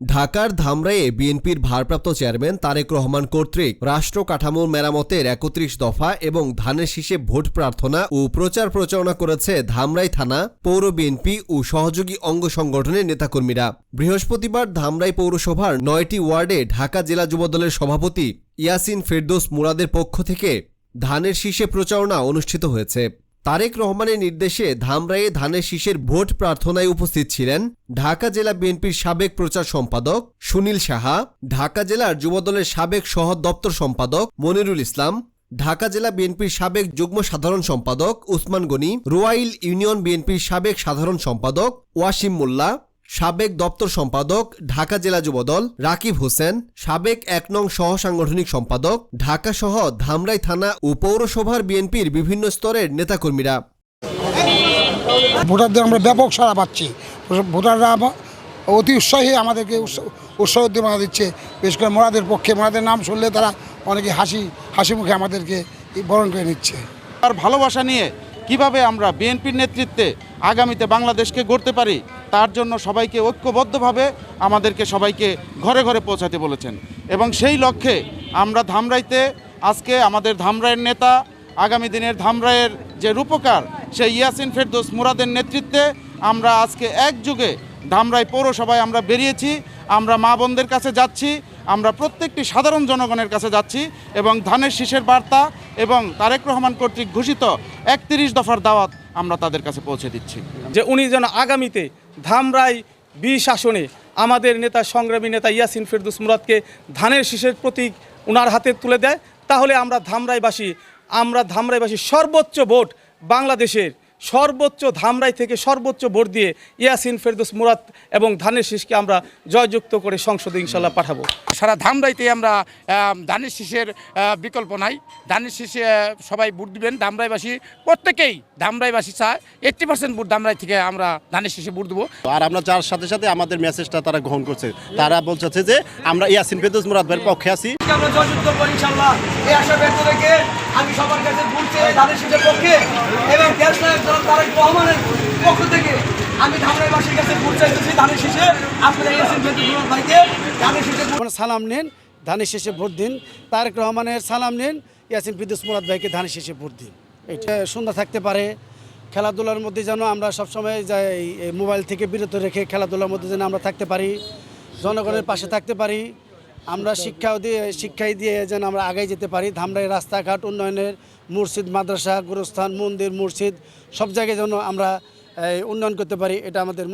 ঢাকার ধামরাইয়ে বিএনপির ভারপ্রাপ্ত চেয়ারম্যান তারেক রহমান কর্তৃক রাষ্ট্র কাঠামোর মেরামতের একত্রিশ দফা এবং ধানের শীষে ভোট প্রার্থনা ও প্রচার প্রচারণা করেছে ধামরাই থানা পৌর বিএনপি ও সহযোগী অঙ্গ সংগঠনের নেতাকর্মীরা। বৃহস্পতিবার ধামরাই পৌরসভার নয়টি ওয়ার্ডে ঢাকা জেলা যুবদলের সভাপতি ইয়াসিন ফেরদৌস মুরাদের পক্ষ থেকে ধানের শীষে প্রচারণা অনুষ্ঠিত হয়েছে। তারেক রহমানের নির্দেশে ধামরাইয়ে ধানের শীষের ভোট প্রার্থনায় উপস্থিত ছিলেন ঢাকা জেলা বিএনপির সাবেক প্রচার সম্পাদক সুনীল সাহা, ঢাকা জেলার যুবদলের সাবেক সহ দপ্তর সম্পাদক মনিরুল ইসলাম, ঢাকা জেলা বিএনপির সাবেক যুগ্ম সাধারণ সম্পাদক উসমান গনি, রোয়াইল ইউনিয়ন বিএনপির সাবেক সাধারণ সম্পাদক ওয়াসিম মোল্লা সাবেক দপ্তর সম্পাদক ঢাকা জেলা যুবদল রাকিব হোসেন সাবেক এক নং সহ সাংগঠনিক সম্পাদক ঢাকা সহ ধামরাই থানা ও পৌরসভার বিএনপির বিভিন্ন স্তরের নেতাকর্মীরা। ভোটারদের আমরা ব্যাপক সাড়া পাচ্ছি। ভোটাররা অতি উৎসাহী আমাদেরকে উৎস- উৎসাহ উদ্দীপনা দিচ্ছে। বিশেষ করে মোরাদের পক্ষে মোরাদের নাম শুনলে তারা অনেকে হাসি হাসি মুখে আমাদেরকে বরণ করে নিচ্ছে। আর ভালোবাসা নিয়ে কীভাবে আমরা বিএনপির নেতৃত্বে আগামীতে বাংলাদেশকে গড়তে পারি? তার জন্য সবাইকে ঐক্যবদ্ধভাবে আমাদেরকে সবাইকে ঘরে ঘরে পৌঁছাতে বলেছেন। এবং সেই লক্ষ্যে আমরা ধামরাইতে আজকে আমাদের ধামরায়ের নেতা, আগামী দিনের ধামরাইয়ের যে রূপকার, সেই ইয়াসিন ফেরদোস মুরাদের নেতৃত্বে আমরা আজকে একযুগে ধামরাই পৌরসভায় আমরা বেরিয়েছি, আমরা মা বোনদের কাছে যাচ্ছি আমরা প্রত্যেকটি সাধারণ জনগণের কাছে যাচ্ছি এবং ধানের শীষের বার্তা এবং তারেক রহমান কর্তৃক ঘোষিত একত্রিশ দফার দাওয়াত আমরা তাদের কাছে পৌঁছে দিচ্ছি। যে উনি যেন আগামীতে ধামরাই বিশ আসনে আমাদের নেতা, সংগ্রামী নেতা ইয়াসিন ফেরদুস মুরাদকে ধানের শীষের প্রতীক উনার হাতে তুলে দেয়, তাহলে আমরা ধামরাইবাসী আমরা ধামরাইবাসী সর্বোচ্চ ভোট বাংলাদেশের সর্বোচ্চ ধামরাই থেকে সর্বোচ্চ ভোট দিয়ে ইয়াসিন ফেরদুস মুরাদ এবং ধানের শীষকে আমরা জয়যুক্ত করে সংসদে ইনশাল্লাহ পাঠাবো। সারা ধামরাইতে আমরা ধানের শীষের বিকল্প নাই। ধানের শীষে সবাই ভোট দিবেন। ধামরাইবাসী প্রত্যেকেই ধামরাইবাসী চায়। এইট্টি পার্সেন্ট ভোট ধামরাই থেকে আমরা ধানের শীষে ভোট দেবো। আর আমরা যার সাথে সাথে আমাদের মেসেজটা তারা গ্রহণ করছে। তারা বলছে যে আমরা ইয়াসিন ফেরদোস মুরাদ ভাইয়ের পক্ষে আছি। আমরা জয়যুক্ত করি ইনশাল্লাহ এই আশা ব্যক্ত রেখে আমি সবার কাছে ঘুরতে ধানের শীষের পক্ষে এবং দেশ নায়ক তারেক রহমানের পক্ষ থেকে আমি কাছে ধানের ধানের শীষে সালাম নিন, ধানের শেষে ভোট দিন। তারেক রহমানের সালাম নিন, ইয়াসিন বিদ্যুৎ মুরাদ ভাইকে ধানের শেষে ভোট দিন। এটা সুন্দর থাকতে পারে। খেলাধুলার মধ্যে যেন আমরা সবসময় যাই মোবাইল থেকে বিরত রেখে খেলাধুলার মধ্যে যেন আমরা থাকতে পারি, জনগণের পাশে থাকতে পারি। আমরা শিক্ষা দিয়ে, শিক্ষাই দিয়ে যেন আমরা আগে যেতে পারি। ধামরাই রাস্তাঘাট, উন্নয়নের মসজিদ মাদ্রাসা, গুরুস্থান, মন্দির মসজিদ সব জায়গায় যেন আমরা উন্নয়ন করতে পারি, এটা আমাদের